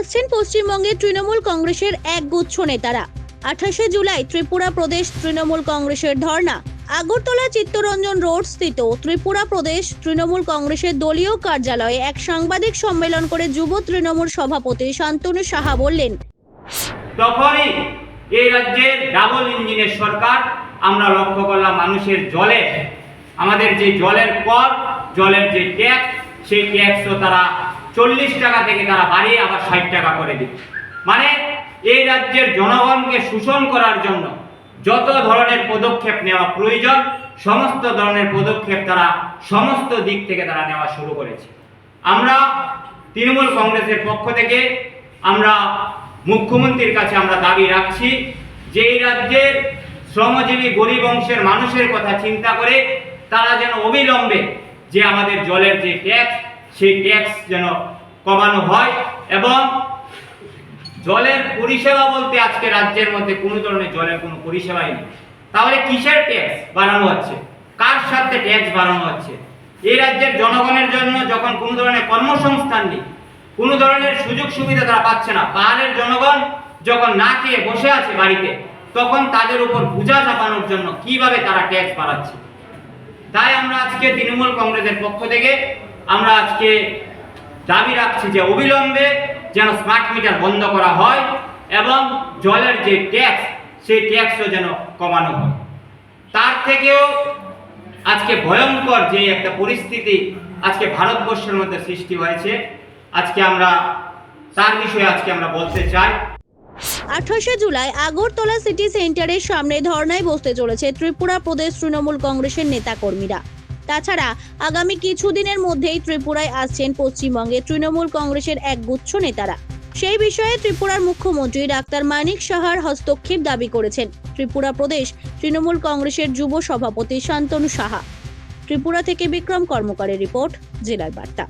আসছেন পশ্চিমবঙ্গের তৃণমূল কংগ্রেসের এক গুচ্ছ নেতারা। আঠাশে জুলাই ত্রিপুরা প্রদেশ তৃণমূল কংগ্রেসের ধর্ণা। আগরতলা চিত্তরঞ্জন রোড স্থিত ত্রিপুরা প্রদেশ তৃণমূল কংগ্রেসের দলীয় কার্যালয়ে এক সাংবাদিক সম্মেলন করে যুব তৃণমূল সভাপতি শান্তনু সাহা বললেন, তখনই এই রাজ্যের ডাবল ইঞ্জিনের সরকার আমরা লক্ষ্য করলাম মানুষের জলে। আমাদের যে জলের কর, জলের যে ট্যাক্স, সেই ট্যাক্সও তারা চল্লিশ টাকা থেকে তারা বাড়িয়ে আবার ষাট টাকা করে দিল মানে এই রাজ্যের জনগণকে শোষণ করার জন্য যত ধরনের পদক্ষেপ নেওয়া প্রয়োজন, সমস্ত ধরনের পদক্ষেপ তারা সমস্ত দিক থেকে তারা নেওয়া শুরু করেছে। আমরা তৃণমূল কংগ্রেসের পক্ষ থেকে আমরা মুখ্যমন্ত্রীর কাছে আমরা দাবি রাখছি যে এই রাজ্যের শ্রমজীবী গরিব অংশের মানুষের কথা চিন্তা করে তারা যেন অবিলম্বে যে আমাদের জলের যে ট্যাক্স সেই ট্যাক্স যেন কমানো হয় এবং জলের পরিষেবা বলতে আজকে রাজ্যের মধ্যে কোনো ধরনের জলের কোনো পরিষেবাই নেই। তাহলে কিসের ট্যাক্স বাড়ানো হচ্ছে? কার সাথে ট্যাক্স বাড়ানো হচ্ছে? এই রাজ্যের জনগণের জন্য যখন কোনো ধরনের কর্মসংস্থান নেই, কোনো ধরনের সুযোগ সুবিধা তারা পাচ্ছে না। পাহাড়ের জনগণ যখন না খেয়ে বসে আছে বাড়িতে, তখন তাদের উপর বোঝা চাপানোর জন্য কীভাবে তারা ট্যাক্স বাড়াচ্ছে? তাই আমরা আজকে তৃণমূল কংগ্রেসের পক্ষ থেকে আমরা আজকে দাবি রাখছি যে অবিলম্বে যেন স্মার্ট মিটার বন্ধ করা হয় এবং জলের যে ট্যাক্স সেই ট্যাক্সও যেন কমানো হয়। তার থেকেও আজকে ভয়ঙ্কর যে একটা পরিস্থিতি আজকে ভারতবর্ষের মধ্যে সৃষ্টি হয়েছে। আজকে আমরা তার বিষয়ে আজকে আমরা বলতে চাই। আঠাশে জুলাই আগরতলা সিটি সেন্টারের সামনে ধর্নায় বসতে চলেছে ত্রিপুরা প্রদেশ তৃণমূল কংগ্রেসের নেতাকর্মীরা। তাছাড়া আগামী কিছুদিনের মধ্যেই ত্রিপুরায় আসছেন পশ্চিমবঙ্গে তৃণমূল কংগ্রেসের এক গুচ্ছ নেতারা। সেই বিষয়ে ত্রিপুরার মুখ্যমন্ত্রী ডাক্তার মানিক সাহার হস্তক্ষেপ দাবি করেছেন। ত্রিপুরা প্রদেশ তৃণমূল কংগ্রেসের যুব সভাপতি শান্তনু সাহা। ত্রিপুরা থেকে বিক্রম কর্মকারের রিপোর্ট, জেলার বার্তা।